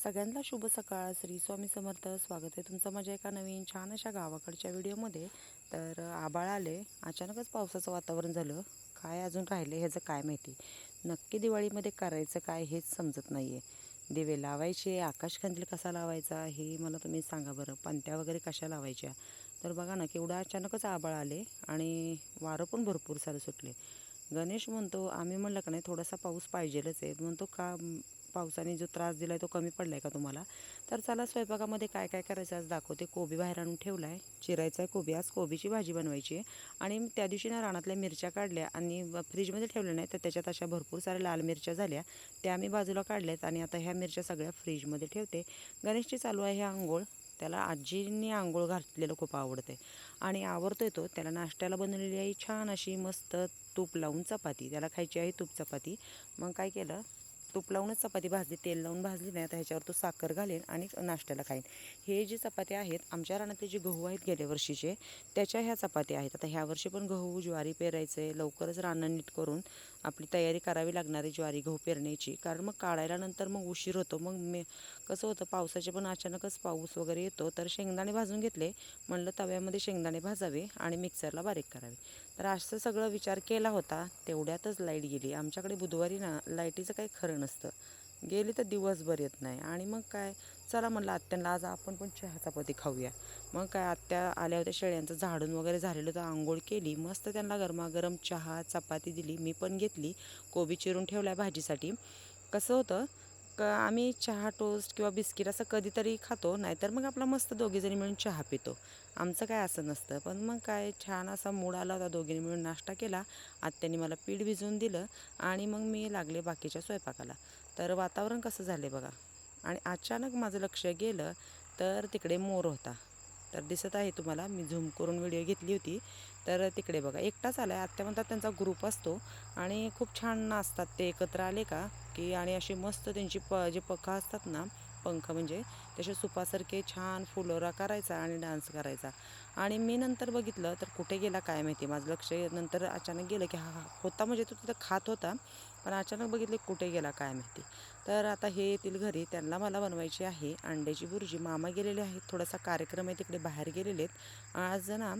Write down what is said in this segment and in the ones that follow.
सगळ्यांना शुभ सकाळ. श्री स्वामी समर्थ. स्वागत आहे तुमचं माझ्या एका नवीन छान अशा गावाकडच्या व्हिडिओमध्ये. तर आबाळ आले. अचानकच पावसाचं वातावरण झालं. काय अजून राहिले ह्याचं काय माहिती? नक्की दिवाळीमध्ये करायचं काय हेच समजत नाही आहे दिवे लावायचे आकाशकंदील कसा लावायचा हे मला तुम्ही सांगा बरं. पंत्या वगैरे कशा लावायच्या? तर बघा ना केवढं अचानकच आबाळ आले आणि वारं पण भरपूर सारं सुटले. गणेश म्हणतो आम्ही म्हणलं का नाही थोडासा पाऊस पाहिजेलच आहे. म्हणतो का पावसाने जो त्रास दिला आहे तो कमी पडला आहे का तुम्हाला? तर चला स्वयंपाकामध्ये काय काय करायचं आज दाखवते. कोबी बाहेर आणून ठेवला आहे चिरायचा आहे कोबी. आज कोबीची भाजी बनवायची आहे. आणि त्या दिवशी ना रानातल्या मिरच्या काढल्या आणि फ्रीजमध्ये ठेवल्या नाही तर त्याच्यात अशा भरपूर साऱ्या लाल मिरच्या झाल्या. त्या मी बाजूला काढल्यात आणि आता ह्या मिरच्या सगळ्या फ्रीजमध्ये ठेवते. गणेशची चालू आहे आंघोळ. त्याला आजींनी आंघोळ घातलेलं खूप आवडते आणि आवडतोय तो. त्याला नाश्त्याला बनवलेली आहे छान अशी मस्त तूप लावून चपाती. त्याला खायची आहे तूप चपाती. मग काय केलं? तूप लावूनच चपाती भाजली तेल लावून भाजली नाही तर ह्याच्यावर तो साखर घालेन आणि नाश्त्याला खाईन. हे जे चपात्या आहेत आमच्या रानातले जे गहू आहेत गेल्या वर्षीचे त्याच्या ह्या चपात्या आहेत. आता ह्या वर्षी पण गहू ज्वारी पेरायचं आहे लवकरच रानं नीट करून आपली तयारी करावी लागणार आहे ज्वारी गहू पेरण्याची कारण मग काढायला नंतर मग उशीर होतो. मग मे कसं होतं पावसाचे पण अचानकच पाऊस वगैरे येतो. तर शेंगदाणे भाजून घेतले. म्हणलं तव्यामध्ये शेंगदाणे भाजावे आणि मिक्सरला बारीक करावे. तर असं सगळं विचार केला होता. तेवढ्यातच लाइट गेली. आमच्याकडे बुधवारी ना लाईटीचं काही खरं नसतं. गेली तर दिवसभर येत नाही. आणि मग काय? चला म्हणलं आत्यांना आज आपण पण चहा चपाती खाऊया. मग काय आत्या आल्या होत्या शेळ्यांचं झाडून वगैरे झालेलं होतं आंघोळ केली. मस्त त्यांना गरमागरम चहा चपाती दिली. मी पण घेतली. कोबी चिरून ठेवला भाजीसाठी. कसं होतं क आम्ही चहा टोस्ट किंवा बिस्किट असं कधीतरी खातो नाहीतर मग आपला मस्त दोघीजणी मिळून चहा पितो. आमचं काय असं नसतं. पण मग काय छान असा मूड आला होता दोघींनी मिळून नाश्ता केला. आत्याने मला पीठ भिजवून दिलं आणि मग मी लागले बाकीच्या स्वयंपाकाला. तर वातावरण कसं झालं बघा. आणि अचानक माझं लक्ष गेलं तर तिकडे मोर होता. तर दिसत आहे तुम्हाला मी झूम करून व्हिडिओ घेतली होती. तर तिकडे बघा एकटाच आला आहे आत्ता म्हणतात त्यांचा ग्रुप असतो आणि खूप छान नाचतात. ते एकत्र आले का की आणि अशी मस्त त्यांची प जे पखा असतात ना पंख म्हणजे तसे सुपासारखे छान फुलोरा करायचा आणि डान्स करायचा. आणि मी नंतर बघितलं तर कुठे गेला काय माहिती माझं लक्ष नंतर अचानक गेलं की हा हा होता म्हणजे तो तिथं खात होता पण अचानक बघितले कुठे गेला काय माहिती. तर आता हे येतील घरी. त्यांना मला बनवायची आहे. अंड्याची बुर्जी मामा गेलेले आहेत. थोडासा कार्यक्रम आहे. तिकडे बाहेर गेलेले आहेत. आज ना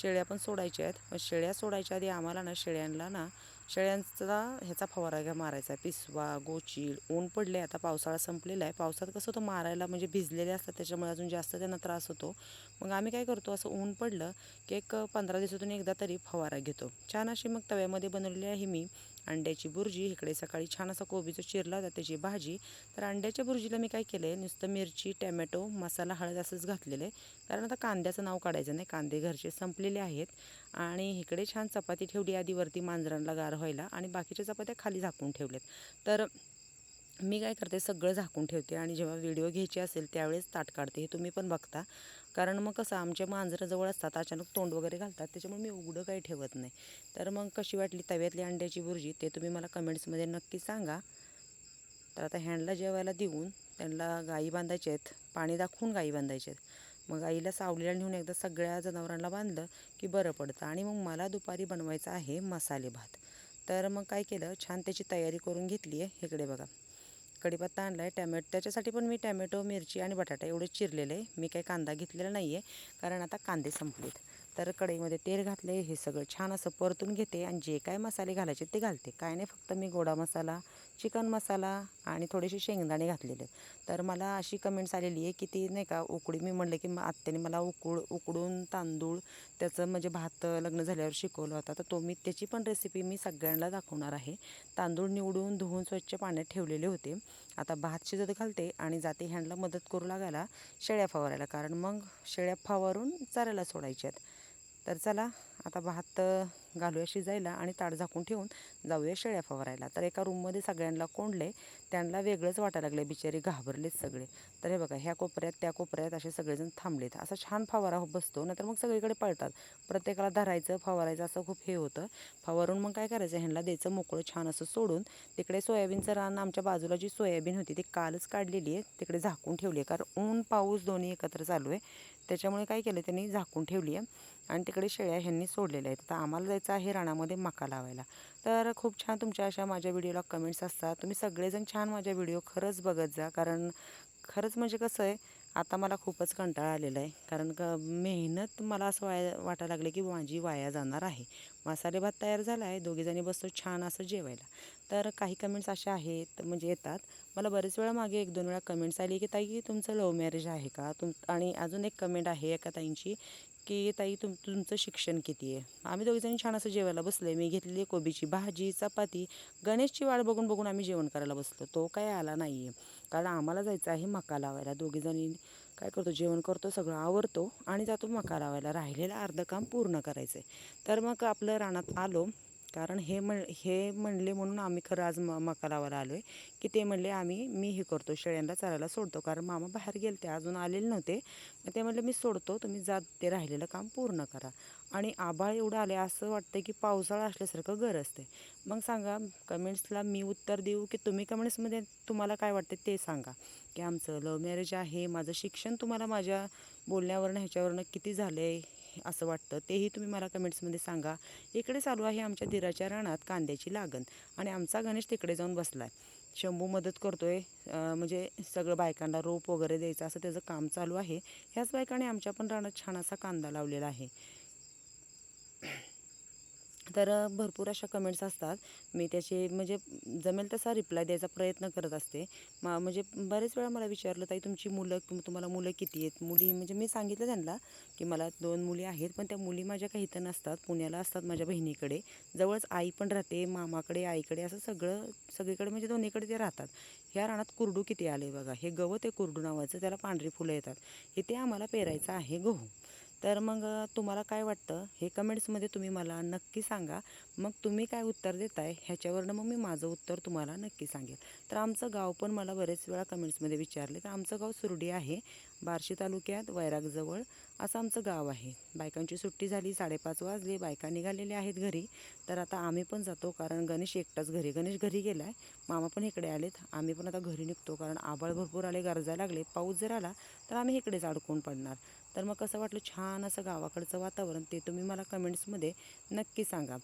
शेळ्या पण सोडायच्या आहेत. मग शेळ्या सोडायच्या आधी आम्हाला ना शेळ्यांना ना शेळ्यांचा ह्याचा फवारा घ्या मारायचा आहे. पिसवा गोचीड ऊन पडले आता पावसाळा संपलेला आहे. पावसात कसं होतं मारायला म्हणजे भिजलेले असतात. त्याच्यामुळे अजून जास्त त्यांना त्रास होतो. मग आम्ही काय करतो असं ऊन पडलं की एक पंधरा दिवसातून एकदा तरी फवारा घेतो. छान अशी मग तव्यामध्ये बनवलेली आहे मी. अंड्याची भुर्जी इकडे सकाळी छान असा कोबीचा चिरला होता त्याची भाजी. तर अंड्याच्या भुर्जीला मी काय केलं आहे नुसतं मिरची टॅमॅटो मसाला हळद असंच घातलेलं आहे. कारण आता कांद्याचं नाव काढायचं नाही कांदे घरचे संपलेले आहेत. आणि इकडे छान चपाती ठेवली आधी वरती मांजरांना गार व्हायला आणि बाकीच्या चपात्या खाली झाकून ठेवल्यात. तर मी काय करते सगळं झाकून ठेवते आणि जेव्हा व्हिडिओ घ्यायची असेल त्यावेळेस ताट काढते हे तुम्ही पण बघता. कारण मग कसं आमच्या मांजरं जवळ असतात अचानक तोंड वगैरे घालतात त्याच्यामुळे मी उघडं काही ठेवत नाही. तर मग कशी वाटली तव्यातली अंड्याची भुर्जी ते तुम्ही मला कमेंट्समध्ये नक्की सांगा. तर आता हँडला जेवायला देऊन त्यांना गाई बांधायचे आहेत पाणी दाखवून गाई बांधायचे आहेत. मग गाईला सावलीला नेऊन एकदा सगळ्या जनावरांना बांधलं की बरं पडतं आणि मग मला दुपारी बनवायचं आहे मसाले भात. तर मग काय केलं छान त्याची तयारी करून घेतली आहे. इकडे बघा. कडीपत्ता आणला आहे टॅमॅटो त्याच्यासाठी पण मी टॅमॅटो मिरची आणि बटाटा एवढे चिरलेले. आहे मी काही कांदा घेतलेला नाही आहे कारण आता कांदे संपलेत. तर कढईमध्ये तेल घातले हे सगळं छान असं परतून घेते आणि जे काय मसाले घालायचे ते घालते. काय नाही फक्त मी गोडा मसाला चिकन मसाला आणि थोडेसे शेंगदाणे घातलेले. तर मला अशी कमेंट्स आलेली आहे की ती नाही का उकडी मी म्हणलं की मग आत्याने मला उकड उकडून तांदूळ त्याचं म्हणजे भात लग्न झाल्यावर शिकवलं होता. तर तो मी त्याची पण रेसिपी मी सगळ्यांना दाखवणार आहे. तांदूळ निवडून धुवून स्वच्छ पाण्यात ठेवलेले होते. आता भात शिजत घालते आणि जाते ह्यांना मदत करू लागायला शेळ्या फवारायला. कारण मग शेळ्या फवारून चारायला सोडायच्यात. तर चला आता भात घालूया शिजायला आणि ताट झाकून ठेवून जाऊया शेळ्या फवारायला. तर एका रूममध्ये सगळ्यांना कोंडले त्यांना वेगळंच वाटायला लागले बिचारे घाबरलेत सगळे. तर हे बघा ह्या कोपऱ्यात त्या कोपऱ्यात असे सगळेजण थांबलेत. असा छान फवारा हो- बसतो नाहीतर मग सगळीकडे पळतात. प्रत्येकाला धरायचं फवारायचं असं खूप हे होतं. फवारून मग काय करायचं? ह्यांना द्यायचं मोकळं छान असं सोडून. तिकडे सोयाबीनचं रान आमच्या बाजूला जी सोयाबीन होती ती कालच काढलेली आहे. तिकडे झाकून ठेवली आहे कारण ऊन पाऊस दोन्ही एकत्र चालू आहे. त्याच्यामुळे काय केलं त्यांनी झाकून ठेवली आहे. आणि तिकडे शेळ्या ह्यांनी सोडलेल्या आहेत. आता आम्हाला जायचं आहे रानामध्ये मका लावायला. तर खूप छान तुमच्या अशा माझ्या व्हिडिओला कमेंट्स असतात. तुम्ही सगळेजण छान माझ्या व्हिडिओ खरंच बघत जा. कारण खरंच म्हणजे कसं आहे आता मला खूपच कंटाळा आलेला आहे. कारण का मेहनत मला असं वाया वाटायला लागले की माझी वाया जाणार आहे. मसाले भात तयार झाला आहे. दोघीजणी बसतो छान असं जेवायला. तर काही कमेंट्स अशा आहेत म्हणजे येतात. मला बरेच वेळा मागे एक दोन वेळा कमेंट्स आली की ताई तुमचं लव्ह मॅरेज आहे का? तुम आणि अजून एक कमेंट आहे एका ताईंची की ताई तुम तुमचं शिक्षण किती आहे? आम्ही दोघीजणी छान असं जेवायला बसले मी घेतलेली कोबीची भाजी चपाती गणेशची वाट बघून बघून आम्ही जेवण करायला बसलो. तो काय आला नाही आहे कारण आम्हाला जायचं आहे मका लावायला. दोघीजणी काय करतो जेवण करतो सगळं आवरतो आणि जातो मका लावायला राहिलेलं अर्धं काम पूर्ण करायचं आहे तर मग आपलं रानात आलो. कारण हे म्हण हे म्हणले म्हणून आम्ही खरं आज म मका लावायला आलो आहे की ते म्हणले आम्ही मी हे करतो शेळ्यांना चालायला सोडतो कारण मामा बाहेर गेले ते अजून आलेले नव्हते. मग ते म्हणले मी सोडतो तुम्ही जात ते राहिलेलं काम पूर्ण करा. आणि आभाळ एवढं आले असं वाटतं की पावसाळा असल्यासारखं घर असते मग सांगा कमेंट्सला मी उत्तर देऊ की तुम्ही कमेंट्समध्ये तुम्हाला काय वाटते ते सांगा. की आमचं लव्ह मॅरेज आहे माझं शिक्षण तुम्हाला माझ्या बोलण्यावरनं ह्याच्यावरनं किती झालं आहे असं वाटतं. तेही तुम्ही मला कमेंट्समध्ये सांगा. इकडे चालू आहे आमच्या दिराच्या रानात कांद्याची लागण आणि आमचा गणेश तिकडे जाऊन बसला आहे शंभू मदत करतोय. म्हणजे सगळं बायकांना रोप वगैरे द्यायचं असं त्याचं काम चालू आहे. ह्याच बायकाने आमच्या पण रानात छान असा कांदा लावलेला आहे. तर भरपूर अशा कमेंट्स असतात. मी त्याचे म्हणजे जमेल तसा रिप्लाय द्यायचा प्रयत्न करत असते. मा म्हणजे बरेच वेळा मला विचारलं ताई तुमची मुलं तुम्हाला मुलं किती आहेत? मुली म्हणजे मी सांगितलं त्यांना की मला दोन मुली आहेत पण त्या मुली माझ्या काही इथं नसतात. पुण्याला असतात माझ्या बहिणीकडे. जवळच आई पण राहते मामाकडे आईकडे असं सगळं सगळीकडे म्हणजे दोन्हीकडे ते राहतात. ह्या रानात कुरडू किती आले बघा. हे गवत आहे कुरडू नावाचं त्याला पांढरी फुलं येतात. हे ते आम्हाला पेरायचं आहे गहू. तर मग तुम्हाला काय वाटतं? हे कमेंट्समध्ये तुम्ही मला नक्की सांगा. मग तुम्ही काय उत्तर देताय? ह्याच्यावरनं मग मी माझं उत्तर तुम्हाला नक्की सांगेल. तर आमचं गाव पण मला बरेच वेळा कमेंट्समध्ये विचारले. तर आमचं गाव सुरडी आहे. बार्शी तालुक्यात वैरागजवळ असं आमचं गाव आहे. बायकांची सुट्टी झाली साडेपाच वाजले बायका निघालेल्या आहेत घरी. तर आता आम्ही पण जातो कारण गणेश एकटाच घरी. गणेश घरी गेला आहे मामा पण इकडे आलेत. आम्ही पण आता घरी निघतो कारण आबाळ भरपूर आले गरजायला लागले. पाऊस जर आला तर आम्ही इकडेच अडकून पडणार. तर मग कसं वाटलं छान असं गावाकडचं वातावरण ते तुम्ही मला कमेंट्समध्ये नक्की सांगा.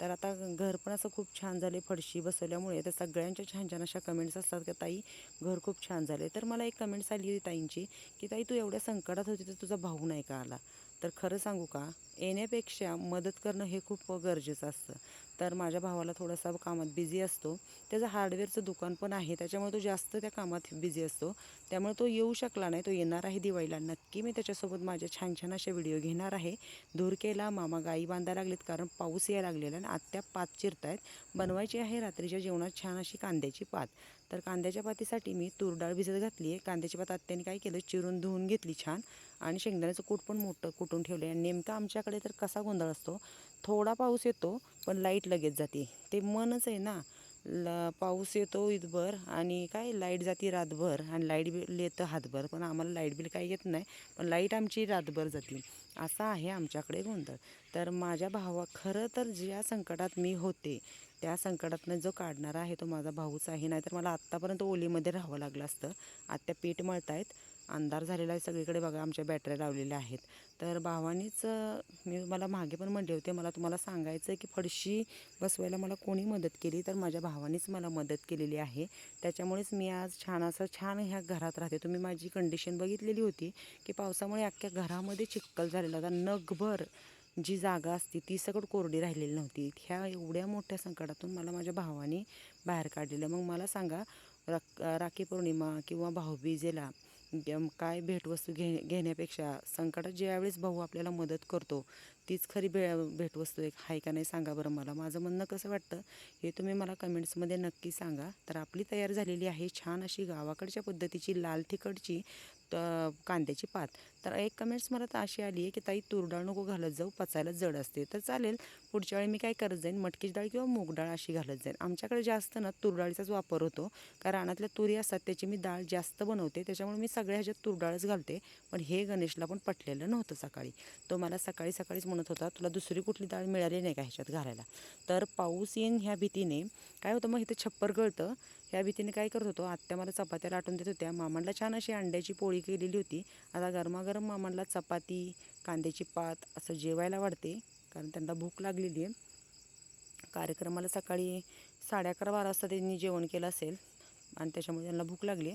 तर आता घर पण असं खूप छान झाले फडशी बसवल्यामुळे तर सगळ्यांच्या छान छान अशा कमेंट्स असतात की ताई घर खूप छान झाले तर मला एक कमेंट्स आली होती ताईंची की ताई तू एवढ्या संकटात होती तर तुझा भाऊ नाही का आला? तर खरं सांगू का येण्यापेक्षा मदत करणं हे खूप गरजेचं असतं. तर माझ्या भावाला थोडासा कामात बिझी असतो. त्याचं हार्डवेअरचं दुकान पण आहे त्याच्यामुळे तो जास्त त्या कामात बिझी असतो. त्यामुळे तो येऊ शकला नाही तो येणार आहे दिवाळीला. नक्की मी त्याच्यासोबत माझ्या छान छान असे व्हिडिओ घेणार आहे. धूर केला मामा गाई बांधायला लागलेत कारण पाऊस यायला लागलेला आणि आत्या पात चिरतायत. बनवायची आहे रात्रीच्या जेवणात छान अशी कांद्याची पात. तर कांद्याच्या पातीसाठी मी तूर डाळ भिजत घातली आहे कांद्याची पात आत्याने काय केलं चिरून धुवून घेतली छान. आणि शेंगदाण्याचं कूट पण मोठं कुटून ठेवलं आहे नेमकं आमच्याकडे तर कसा गोंधळ असतो? थोडा पाऊस येतो पण लाइट लगेच जाते. ते मनच आहे ना. ल पाऊस येतो ईदभर आणि काय लाइट जाते रातभर आणि लाइट बिल येतं हातभर. पण आम्हाला लाइट बिल काही येत नाही पण लाइट आमची रातभर जाते. असा आहे आमच्याकडे गोंधळ. तर माझ्या भावा खरं तर ज्या संकटात मी होते त्या संकटातनं जो काढणारा आहे तो माझा भाऊच आहे. नाहीतर मला आत्तापर्यंत ओलीमध्ये राहावं लागलं असतं. आत्या पीठ मळतायत. अंधार झालेला आहे सगळीकडे बघा आमच्या बॅटऱ्या लावलेल्या आहेत. तर भावानीच मी मला मागे पण म्हणले होते मला तुम्हाला सांगायचं आहे की फडशी बसवायला मला कोणी मदत केली? तर माझ्या भावानीच मला मदत केलेली आहे. त्याच्यामुळेच मी आज छान असं छान ह्या घरात राहते. तुम्ही माझी कंडिशन बघितलेली होती की पावसामुळे अख्ख्या घरामध्ये चिक्कल झालेला होता. नगभर जी जागा असते ती सगळं कोरडी राहिलेली नव्हती. ह्या एवढ्या मोठ्या संकटातून मला माझ्या भावाने बाहेर काढलेलं. मग मला सांगा राख राखी पौर्णिमा किंवा भाऊबीजेला काय भेटवस्तू घे घेण्यापेक्षा संकटात ज्यावेळेस भाऊ आपल्याला मदत करतो तीच खरी भे भेटवस्तू एक आहे का नाही सांगा बरं मला. माझं म्हणणं कसं वाटतं हे तुम्ही मला कमेंट्समध्ये नक्की सांगा. तर आपली तयार झालेली आहे छान अशी गावाकडच्या पद्धतीची लाल तिखटची कांद्याची पात. तर एक कमेंट्स मला तर अशी आली आहे की ताई तूर डाळ नको घालत जाऊ पचायला जड असते. तर चालेल पुढच्या वेळी मी काय करत जाईन मटकीची डाळ किंवा मूग डाळ अशी घालत जाईन. आमच्याकडे जास्त ना तूर डाळीचाच वापर होतो कारण रानातल्या तुरी असतात त्याची मी डाळ जास्त बनवते त्याच्यामुळे मी सगळ्या ह्याच्यात तूर डाळच घालते. पण हे गणेशला पण पटलेलं नव्हतं सकाळी. तो मला सकाळी सकाळीच म्हणत होता तुला दुसरी कुठली डाळ मिळाली नाही का ह्याच्यात घालायला? तर पाऊस येईन ह्या भीतीने काय होतं मग इथं छप्पर गळतं. ह्या भीतीने काय करत होतो आत्या मला चपात्या लाटून देत होत्या. मामांना छान अशी अंड्याची पोळी केलेली होती. आता गरमागरम मामांना चपाती कांद्याची पात असं जेवायला वाढते कारण त्यांना भूक लागलेली आहे. कार्यक्रमाला सकाळी साडे अकरा बारा वाजता त्यांनी जेवण केलं असेल. आणि त्याच्यामुळे त्यांना भूक लागली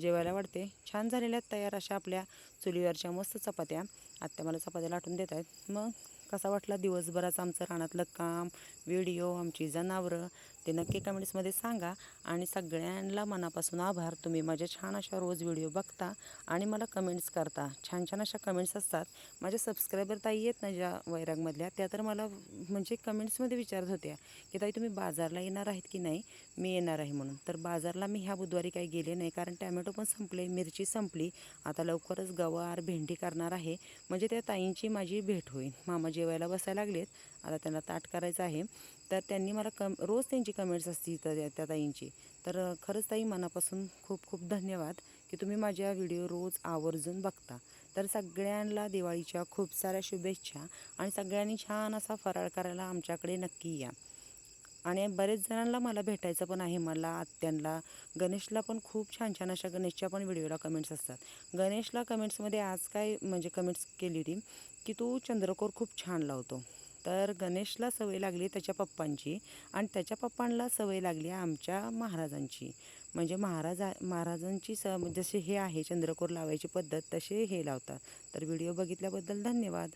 जेवायला वाटते छान झालेल्या आहेत तयार अशा आपल्या चुलीवरच्या मस्त चपात्या. आत्या मला चपात्या लाटून देत आहेत. मग कसा वाटला दिवसभराचं आमचं रानातलं काम व्हिडिओ आमची जनावरं ते नक्की कमेंट्समध्ये सांगा. आणि सगळ्यांना मनापासून आभार. तुम्ही माझ्या छान अशा रोज व्हिडिओ बघता आणि मला कमेंट्स करता. छान छान अशा कमेंट्स असतात. माझ्या सबस्क्रायबर ताई आहेत ना ज्या वैरागमधल्या. त्या तर मला म्हणजे कमेंट्समध्ये विचारत होत्या की ताई तुम्ही बाजारला येणार आहेत की नाही? मी येणार आहे म्हणून. तर बाजारला मी ह्या बुधवारी काही गेले नाही. कारण टॅमॅटो पण संपले मिरची संपली. आता लवकरच गवार भेंडी करणार आहे. म्हणजे त्या ताईंची माझी भेट होईल. मामा जेवायला बसायला लागलेत. आता त्यांना ताट करायचं आहे. तर त्यांनी मला कम रोज त्यांची कमेंट्स असती त्या त्या ताईंची. तर खरंच ताई मनापासून खूप खूप धन्यवाद की तुम्ही माझ्या व्हिडिओ रोज आवर्जून बघता. तर सगळ्यांना दिवाळीच्या खूप साऱ्या शुभेच्छा आणि सगळ्यांनी छान असा फराळ करायला आमच्याकडे नक्की या. आणि बरेच जणांना मला भेटायचं पण आहे मला आत्यांना. गणेशला पण खूप छान छान अशा गणेशच्या पण व्हिडिओला कमेंट्स असतात. गणेशला कमेंट्समध्ये आज काय म्हणजे कमेंट्स केली होती की तू चंद्रकोर खूप छान लावतो. तर गणेशला सवय लागली त्याच्या पप्पांची आणि त्याच्या पप्पांना सवय लागली आमच्या महाराजांची. म्हणजे महाराजा महाराजांची स जसे हे आहे चंद्रकोर लावायची पद्धत तसे हे लावतात. तर व्हिडिओ बघितल्याबद्दल धन्यवाद.